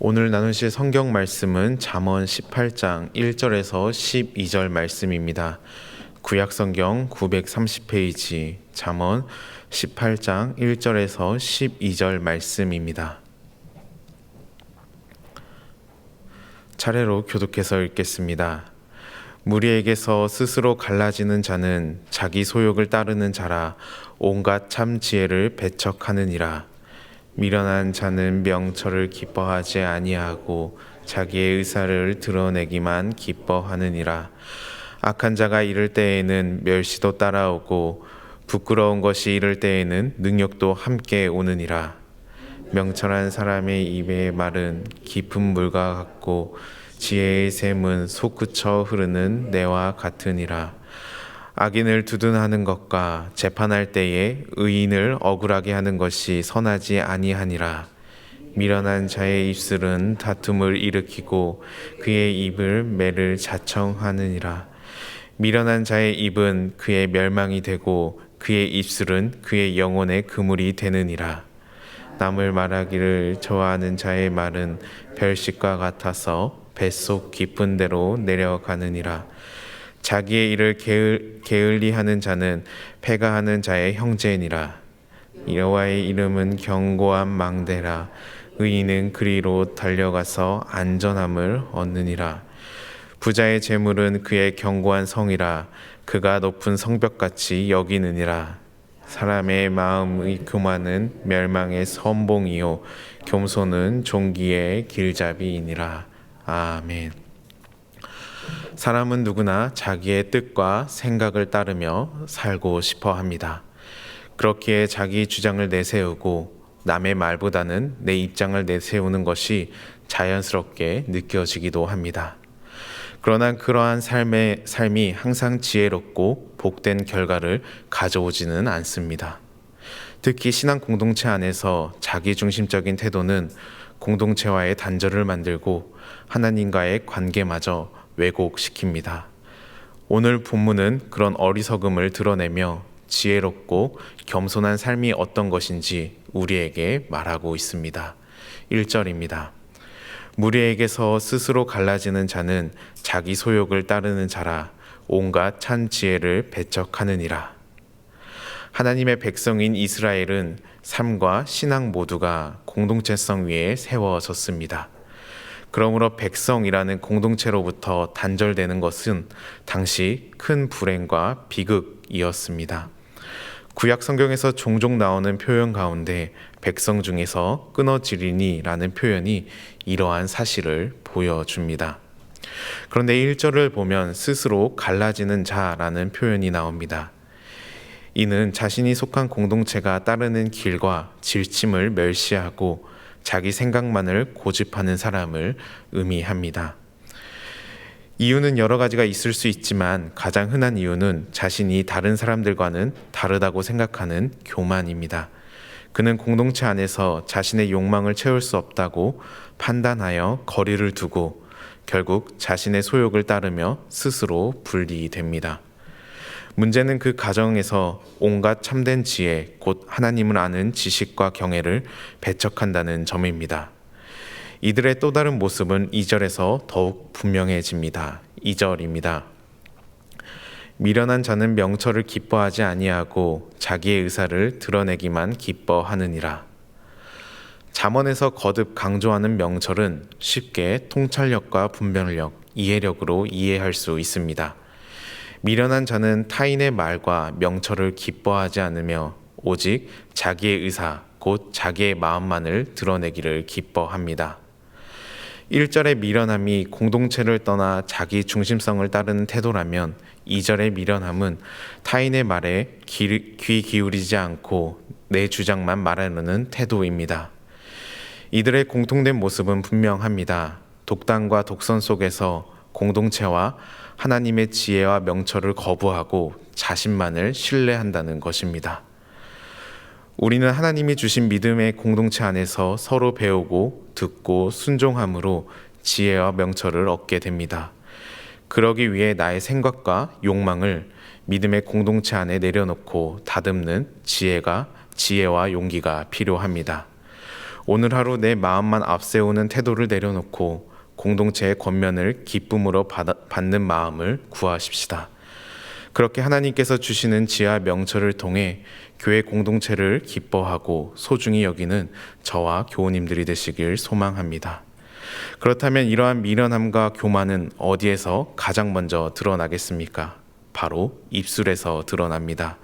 오늘 나누실 성경 말씀은 잠언 18장 1절에서 12절 말씀입니다. 구약 성경 930페이지 잠언 18장 1절에서 12절 말씀입니다. 차례로 교독해서 읽겠습니다. 무리에게서 스스로 갈라지는 자는 자기 소욕을 따르는 자라 온갖 참 지혜를 배척하느니라. 미련한 자는 명철을 기뻐하지 아니하고 자기의 의사를 드러내기만 기뻐하느니라. 악한 자가 이를 때에는 멸시도 따라오고 부끄러운 것이 이를 때에는 능력도 함께 오느니라. 명철한 사람의 입의 말은 깊은 물과 같고 지혜의 샘은 솟구쳐 흐르는 내와 같으니라. 악인을 두둔하는 것과 재판할 때에 의인을 억울하게 하는 것이 선하지 아니하니라. 미련한 자의 입술은 다툼을 일으키고 그의 입을 매를 자청하느니라. 미련한 자의 입은 그의 멸망이 되고 그의 입술은 그의 영혼의 그물이 되느니라. 남을 말하기를 좋아하는 자의 말은 별식과 같아서 뱃속 깊은 데로 내려가느니라. 자기의 일을 게을, 게을리하는 자는 패가하는 자의 형제니라. 여호와의 이름은 견고한 망대라. 의인은 그리로 달려가서 안전함을 얻느니라. 부자의 재물은 그의 견고한 성이라. 그가 높은 성벽같이 여기느니라. 사람의 마음의 교만은 멸망의 선봉이요 겸손은 종기의 길잡이이니라. 아멘. 사람은 누구나 자기의 뜻과 생각을 따르며 살고 싶어 합니다. 그렇기에 자기 주장을 내세우고 남의 말보다는 내 입장을 내세우는 것이 자연스럽게 느껴지기도 합니다. 그러나 그러한 삶의 삶이 항상 지혜롭고 복된 결과를 가져오지는 않습니다. 특히 신앙 공동체 안에서 자기 중심적인 태도는 공동체와의 단절을 만들고 하나님과의 관계마저 왜곡시킵니다. 오늘 본문은 그런 어리석음을 드러내며 지혜롭고 겸손한 삶이 어떤 것인지 우리에게 말하고 있습니다. 1절입니다. 무리에게서 스스로 갈라지는 자는 자기 소욕을 따르는 자라 온갖 찬 지혜를 배척하느니라. 하나님의 백성인 이스라엘은 삶과 신앙 모두가 공동체성 위에 세워졌습니다. 그러므로 백성이라는 공동체로부터 단절되는 것은 당시 큰 불행과 비극이었습니다. 구약 성경에서 종종 나오는 표현 가운데 백성 중에서 끊어지리니라는 표현이 이러한 사실을 보여줍니다. 그런데 1절을 보면 스스로 갈라지는 자라는 표현이 나옵니다. 이는 자신이 속한 공동체가 따르는 길과 질침을 멸시하고 자기 생각만을 고집하는 사람을 의미합니다. 이유는 여러 가지가 있을 수 있지만 가장 흔한 이유는 자신이 다른 사람들과는 다르다고 생각하는 교만입니다. 그는 공동체 안에서 자신의 욕망을 채울 수 없다고 판단하여 거리를 두고 결국 자신의 소욕을 따르며 스스로 분리됩니다. 문제는 그 가정에서 온갖 참된 지혜, 곧 하나님을 아는 지식과 경애를 배척한다는 점입니다. 이들의 또 다른 모습은 2절에서 더욱 분명해집니다. 2절입니다. 미련한 자는 명철을 기뻐하지 아니하고 자기의 의사를 드러내기만 기뻐하느니라. 잠언에서 거듭 강조하는 명철은 쉽게 통찰력과 분별력, 이해력으로 이해할 수 있습니다. 미련한 자는 타인의 말과 명철을 기뻐하지 않으며 오직 자기의 의사, 곧 자기의 마음만을 드러내기를 기뻐합니다. 1절의 미련함이 공동체를 떠나 자기 중심성을 따르는 태도라면 2절의 미련함은 타인의 말에 귀, 귀 기울이지 않고 내 주장만 말하려는 태도입니다. 이들의 공통된 모습은 분명합니다. 독단과 독선 속에서 공동체와 하나님의 지혜와 명철을 거부하고 자신만을 신뢰한다는 것입니다. 우리는 하나님이 주신 믿음의 공동체 안에서 서로 배우고 듣고 순종함으로 지혜와 명철을 얻게 됩니다. 그러기 위해 나의 생각과 욕망을 믿음의 공동체 안에 내려놓고 다듬는 지혜가 지혜와 용기가 필요합니다. 오늘 하루 내 마음만 앞세우는 태도를 내려놓고 공동체의 권면을 기쁨으로 받아, 받는 마음을 구하십시다. 그렇게 하나님께서 주시는 지하 명철을 통해 교회 공동체를 기뻐하고 소중히 여기는 저와 교우님들이 되시길 소망합니다. 그렇다면 이러한 미련함과 교만은 어디에서 가장 먼저 드러나겠습니까? 바로 입술에서 드러납니다.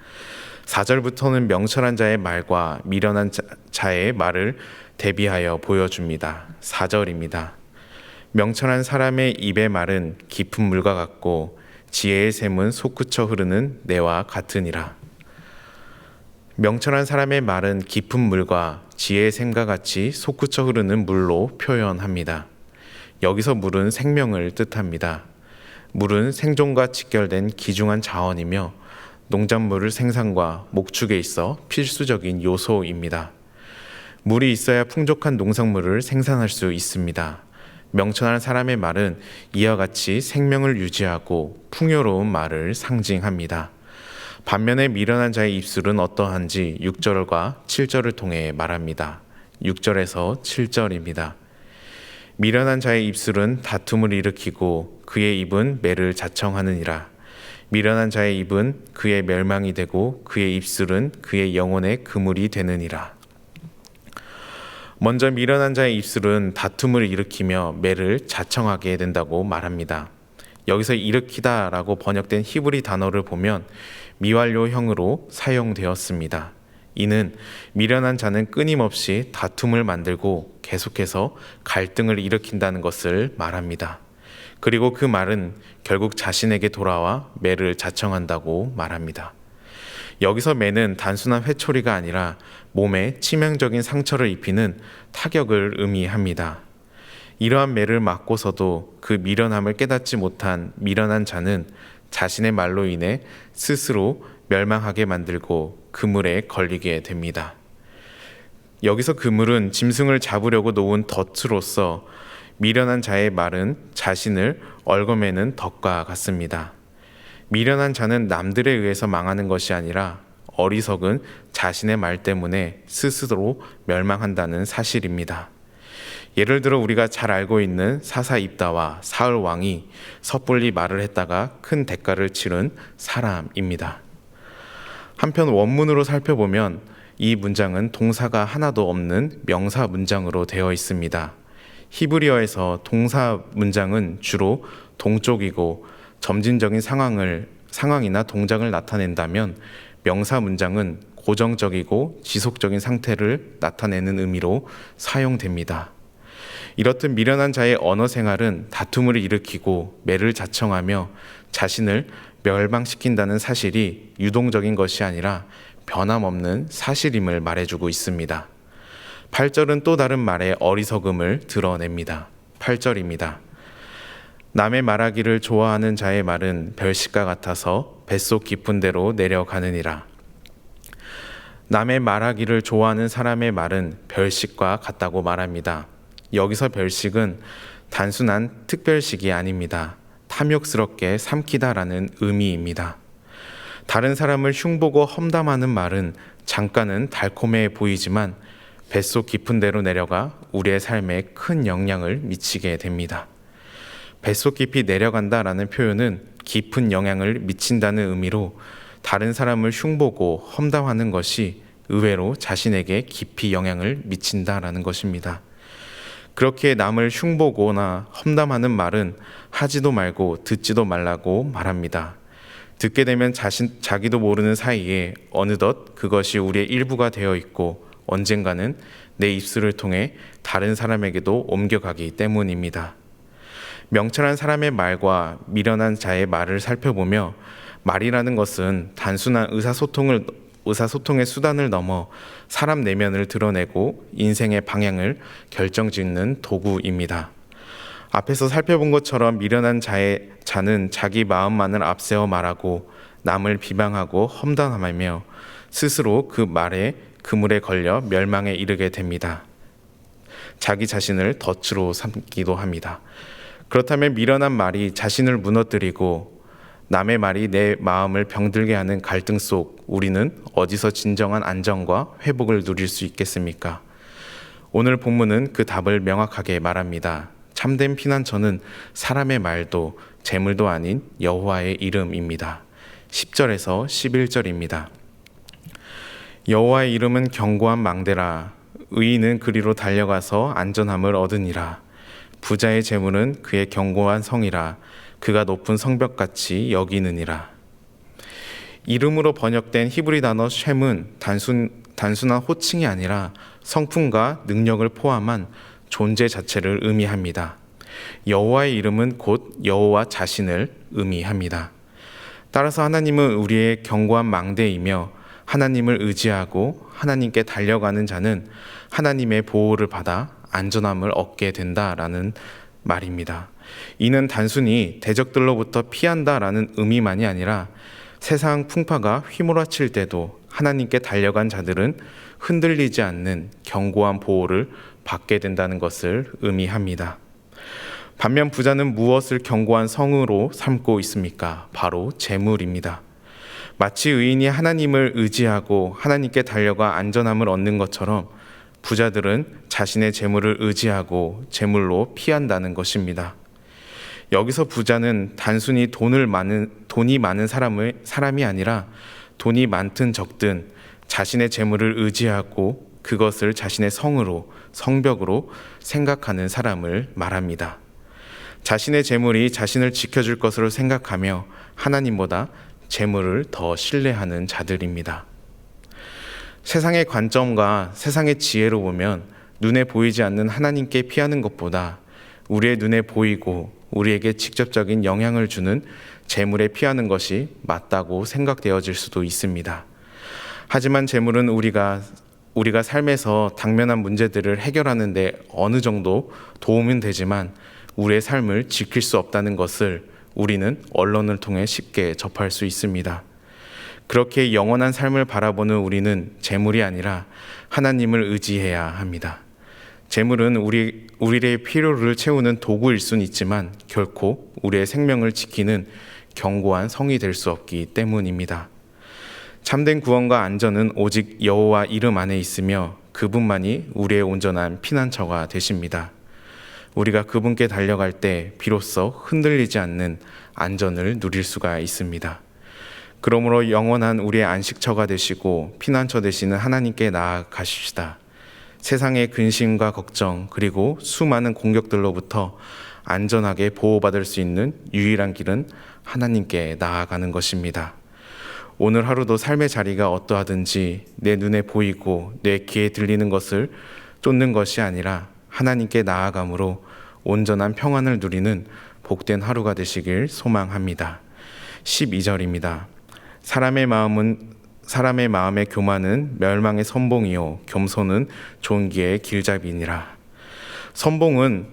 4절부터는 명철한 자의 말과 미련한 자- 자의 말을 대비하여 보여줍니다. 4절입니다. 명철한 사람의 입의 말은 깊은 물과 같고 지혜의 샘은 솟구쳐 흐르는 내와 같으니라. 명철한 사람의 말은 깊은 물과 지혜의 샘과 같이 솟구쳐 흐르는 물로 표현합니다. 여기서 물은 생명을 뜻합니다. 물은 생존과 직결된 귀중한 자원이며 농작물 생산과 목축에 있어 필수적인 요소입니다. 물이 있어야 풍족한 농산물을 생산할 수 있습니다. 명철한 사람의 말은 이와 같이 생명을 유지하고 풍요로운 말을 상징합니다. 반면에 미련한 자의 입술은 어떠한지 6절과 7절을 통해 말합니다. 6절에서 7절입니다. 미련한 자의 입술은 다툼을 일으키고 그의 입은 매를 자청하느니라. 미련한 자의 입은 그의 멸망이 되고 그의 입술은 그의 영혼의 그물이 되느니라. 먼저 미련한 자의 입술은 다툼을 일으키며 매를 자청하게 된다고 말합니다. 여기서 일으키다라고 번역된 히브리 단어를 보면 미완료형으로 사용되었습니다. 이는 미련한 자는 끊임없이 다툼을 만들고 계속해서 갈등을 일으킨다는 것을 말합니다. 그리고 그 말은 결국 자신에게 돌아와 매를 자청한다고 말합니다. 여기서 매는 단순한 회초리가 아니라 몸에 치명적인 상처를 입히는 타격을 의미합니다. 이러한 매를 맞고서도 그 미련함을 깨닫지 못한 미련한 자는 자신의 말로 인해 스스로 멸망하게 만들고 그물에 걸리게 됩니다. 여기서 그물은 짐승을 잡으려고 놓은 덫으로서 미련한 자의 말은 자신을 얽어매는 덫과 같습니다. 미련한 자는 남들에 의해서 망하는 것이 아니라 어리석은 자신의 말 때문에 스스로 멸망한다는 사실입니다. 예를 들어 우리가 잘 알고 있는 사사 입다와 사울 왕이 섣불리 말을 했다가 큰 대가를 치른 사람입니다. 한편 원문으로 살펴보면 이 문장은 동사가 하나도 없는 명사 문장으로 되어 있습니다. 히브리어에서 동사 문장은 주로 동쪽이고 점진적인 상황을 상황이나 동작을 나타낸다면 명사 문장은 고정적이고 지속적인 상태를 나타내는 의미로 사용됩니다. 이렇듯 미련한 자의 언어 생활은 다툼을 일으키고 매를 자청하며 자신을 멸망시킨다는 사실이 유동적인 것이 아니라 변함없는 사실임을 말해주고 있습니다. 8절은 또 다른 말의 어리석음을 드러냅니다. 8절입니다. 남의 말하기를 좋아하는 자의 말은 별식과 같아서 뱃속 깊은 데로 내려가느니라. 남의 말하기를 좋아하는 사람의 말은 별식과 같다고 말합니다. 여기서 별식은 단순한 특별식이 아닙니다. 탐욕스럽게 삼키다라는 의미입니다. 다른 사람을 흉보고 험담하는 말은 잠깐은 달콤해 보이지만 뱃속 깊은 데로 내려가 우리의 삶에 큰 영향을 미치게 됩니다. 뱃속 깊이 내려간다라는 표현은 깊은 영향을 미친다는 의미로 다른 사람을 흉보고 험담하는 것이 의외로 자신에게 깊이 영향을 미친다라는 것입니다. 그렇게 남을 흉보거나 험담하는 말은 하지도 말고 듣지도 말라고 말합니다. 듣게 되면 자신 자기도 모르는 사이에 어느덧 그것이 우리의 일부가 되어 있고 언젠가는 내 입술을 통해 다른 사람에게도 옮겨가기 때문입니다. 명철한 사람의 말과 미련한 자의 말을 살펴보며 말이라는 것은 단순한 의사소통을 의사소통의 수단을 넘어 사람 내면을 드러내고 인생의 방향을 결정짓는 도구입니다. 앞에서 살펴본 것처럼 미련한 자의 자는 자기 마음만을 앞세워 말하고 남을 비방하고 험담하며 스스로 그 말에 그물에 걸려 멸망에 이르게 됩니다. 자기 자신을 덫으로 삼기도 합니다. 그렇다면 미련한 말이 자신을 무너뜨리고 남의 말이 내 마음을 병들게 하는 갈등 속 우리는 어디서 진정한 안정과 회복을 누릴 수 있겠습니까? 오늘 본문은 그 답을 명확하게 말합니다. 참된 피난처는 사람의 말도 재물도 아닌 여호와의 이름입니다. 10절에서 11절입니다. 여호와의 이름은 견고한 망대라 의인은 그리로 달려가서 안전함을 얻으니라 부자의 재물은 그의 견고한 성이라 그가 높은 성벽같이 여기느니라 이름으로 번역된 히브리 단어 쉔은 단순 단순한 호칭이 아니라 성품과 능력을 포함한 존재 자체를 의미합니다. 여호와의 이름은 곧 여호와 자신을 의미합니다. 따라서 하나님은 우리의 견고한 망대이며 하나님을 의지하고 하나님께 달려가는 자는 하나님의 보호를 받아 안전함을 얻게 된다라는 말입니다. 이는 단순히 대적들로부터 피한다라는 의미만이 아니라 세상 풍파가 휘몰아칠 때도 하나님께 달려간 자들은 흔들리지 않는 견고한 보호를 받게 된다는 것을 의미합니다. 반면 부자는 무엇을 견고한 성으로 삼고 있습니까? 바로 재물입니다. 마치 의인이 하나님을 의지하고 하나님께 달려가 안전함을 얻는 것처럼 부자들은 자신의 재물을 의지하고 재물로 피한다는 것입니다. 여기서 부자는 단순히 돈을 많은 돈이 많은 사람을 사람이 아니라 돈이 많든 적든 자신의 재물을 의지하고 그것을 자신의 성으로 성벽으로 생각하는 사람을 말합니다. 자신의 재물이 자신을 지켜줄 것으로 생각하며 하나님보다 재물을 더 신뢰하는 자들입니다. 세상의 관점과 세상의 지혜로 보면 눈에 보이지 않는 하나님께 피하는 것보다 우리의 눈에 보이고 우리에게 직접적인 영향을 주는 재물에 피하는 것이 맞다고 생각되어질 수도 있습니다. 하지만 재물은 우리가 우리가 삶에서 당면한 문제들을 해결하는데 어느 정도 도움은 되지만 우리의 삶을 지킬 수 없다는 것을 우리는 언론을 통해 쉽게 접할 수 있습니다. 그렇게 영원한 삶을 바라보는 우리는 재물이 아니라 하나님을 의지해야 합니다. 재물은 우리 우리의 필요를 채우는 도구일 수는 있지만 결코 우리의 생명을 지키는 견고한 성이 될 수 없기 때문입니다. 참된 구원과 안전은 오직 여호와 이름 안에 있으며 그분만이 우리의 온전한 피난처가 되십니다. 우리가 그분께 달려갈 때 비로소 흔들리지 않는 안전을 누릴 수가 있습니다. 그러므로 영원한 우리의 안식처가 되시고 피난처 되시는 하나님께 나아가십시다. 세상의 근심과 걱정 그리고 수많은 공격들로부터 안전하게 보호받을 수 있는 유일한 길은 하나님께 나아가는 것입니다. 오늘 하루도 삶의 자리가 어떠하든지 내 눈에 보이고 내 귀에 들리는 것을 쫓는 것이 아니라 하나님께 나아감으로 온전한 평안을 누리는 복된 하루가 되시길 소망합니다. 12절입니다. 사람의 마음은 사람의 마음의 교만은 멸망의 선봉이요 겸손은 존귀의 길잡이니라. 선봉은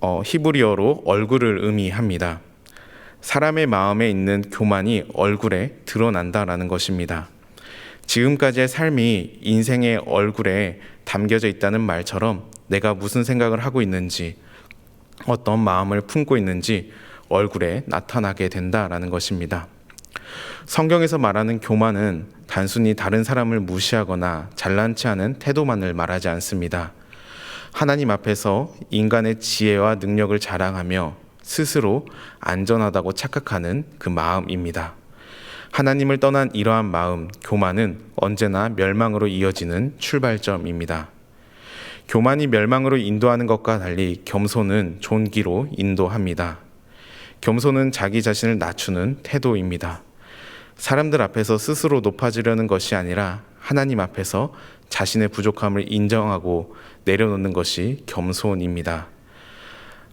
어, 히브리어로 얼굴을 의미합니다. 사람의 마음에 있는 교만이 얼굴에 드러난다라는 것입니다. 지금까지의 삶이 인생의 얼굴에 담겨져 있다는 말처럼 내가 무슨 생각을 하고 있는지 어떤 마음을 품고 있는지 얼굴에 나타나게 된다라는 것입니다. 성경에서 말하는 교만은 단순히 다른 사람을 무시하거나 잘난치 않은 태도만을 말하지 않습니다. 하나님 앞에서 인간의 지혜와 능력을 자랑하며 스스로 안전하다고 착각하는 그 마음입니다. 하나님을 떠난 이러한 마음, 교만은 언제나 멸망으로 이어지는 출발점입니다. 교만이 멸망으로 인도하는 것과 달리 겸손은 존귀로 인도합니다. 겸손은 자기 자신을 낮추는 태도입니다. 사람들 앞에서 스스로 높아지려는 것이 아니라 하나님 앞에서 자신의 부족함을 인정하고 내려놓는 것이 겸손입니다.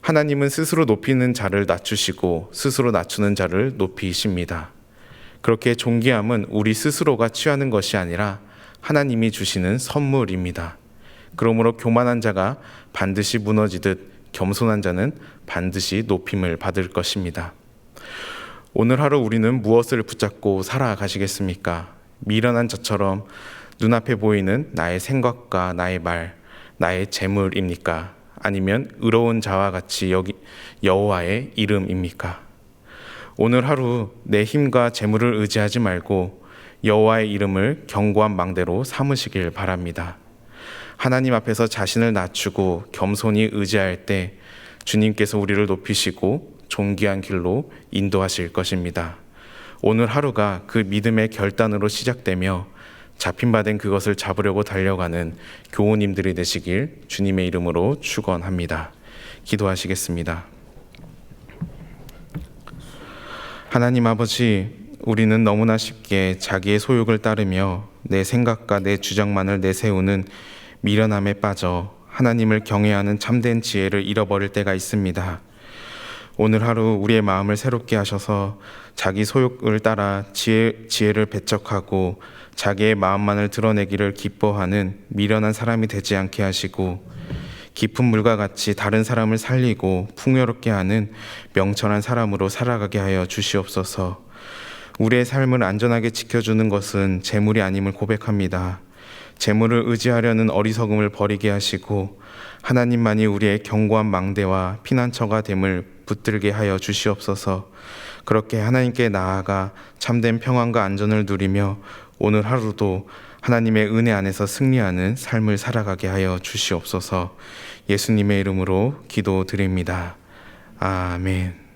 하나님은 스스로 높이는 자를 낮추시고 스스로 낮추는 자를 높이십니다. 그렇게 존귀함은 우리 스스로가 취하는 것이 아니라 하나님이 주시는 선물입니다. 그러므로 교만한 자가 반드시 무너지듯 겸손한 자는 반드시 높임을 받을 것입니다. 오늘 하루 우리는 무엇을 붙잡고 살아가시겠습니까? 미련한 자처럼 눈앞에 보이는 나의 생각과 나의 말, 나의 재물입니까? 아니면 의로운 자와 같이 여기 여호와의 이름입니까? 오늘 하루 내 힘과 재물을 의지하지 말고 여호와의 이름을 견고한 망대로 삼으시길 바랍니다. 하나님 앞에서 자신을 낮추고 겸손히 의지할 때 주님께서 우리를 높이시고 존귀한 길로 인도하실 것입니다. 오늘 하루가 그 믿음의 결단으로 시작되며 잡힌 바 된 그것을 잡으려고 달려가는 교우님들이 되시길 주님의 이름으로 축원합니다. 기도하시겠습니다. 하나님 아버지, 우리는 너무나 쉽게 자기의 소욕을 따르며 내 생각과 내 주장만을 내세우는 미련함에 빠져 하나님을 경외하는 참된 지혜를 잃어버릴 때가 있습니다. 오늘 하루 우리의 마음을 새롭게 하셔서 자기 소욕을 따라 지혜, 지혜를 배척하고 자기의 마음만을 드러내기를 기뻐하는 미련한 사람이 되지 않게 하시고 깊은 물과 같이 다른 사람을 살리고 풍요롭게 하는 명철한 사람으로 살아가게 하여 주시옵소서. 우리의 삶을 안전하게 지켜주는 것은 재물이 아님을 고백합니다. 재물을 의지하려는 어리석음을 버리게 하시고 하나님만이 우리의 견고한 망대와 피난처가 됨을 붙들게 하여 주시옵소서. 그렇게 하나님께 나아가 참된 평안과 안전을 누리며 오늘 하루도 하나님의 은혜 안에서 승리하는 삶을 살아가게 하여 주시옵소서. 예수님의 이름으로 기도드립니다. 아멘.